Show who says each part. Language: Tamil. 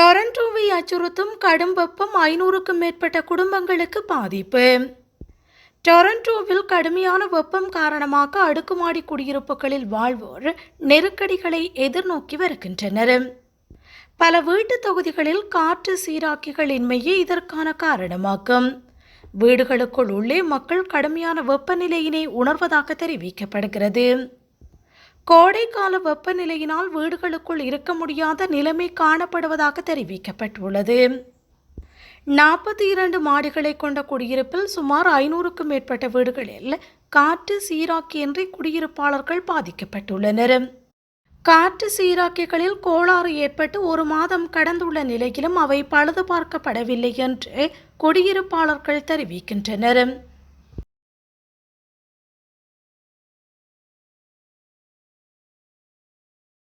Speaker 1: டொரண்டோவை அச்சுறுத்தும் கடும் வெப்பம் ஐநூறுக்கும் மேற்பட்ட குடும்பங்களுக்கு பாதிப்பு. டொரண்டோவில் கடுமையான வெப்பம் காரணமாக அடுக்குமாடி குடியிருப்புகளில் வாழ்வோர் நெருக்கடிகளை எதிர்நோக்கி வருகின்றனர். பல வீட்டுத் தொகுதிகளில் காற்று சீராக்கிகள் இன்மையே இதற்கான காரணமாகும். வீடுகளுக்குள் உள்ளே மக்கள் கடுமையான வெப்பநிலையினை உணர்வதாக தெரிவிக்கப்படுகிறது. கோடைக்கால வெப்பநிலையினால் வீடுகளுக்குள் இருக்க முடியாத நிலைமை காணப்படுவதாக தெரிவிக்கப்பட்டுள்ளது. நாற்பத்தி இரண்டு மாடிகளை கொண்ட குடியிருப்பில் சுமார் ஐநூறுக்கும் மேற்பட்ட வீடுகளில் காற்று சீராக்கியின்றி குடியிருப்பாளர்கள் பாதிக்கப்பட்டுள்ளனர். காற்று சீராக்கிகளில் கோளாறு ஏற்பட்டு ஒரு மாதம் கடந்துள்ள நிலையிலும் அவை பழுது பார்க்கப்படவில்லை என்று குடியிருப்பாளர்கள் தெரிவிக்கின்றனர்.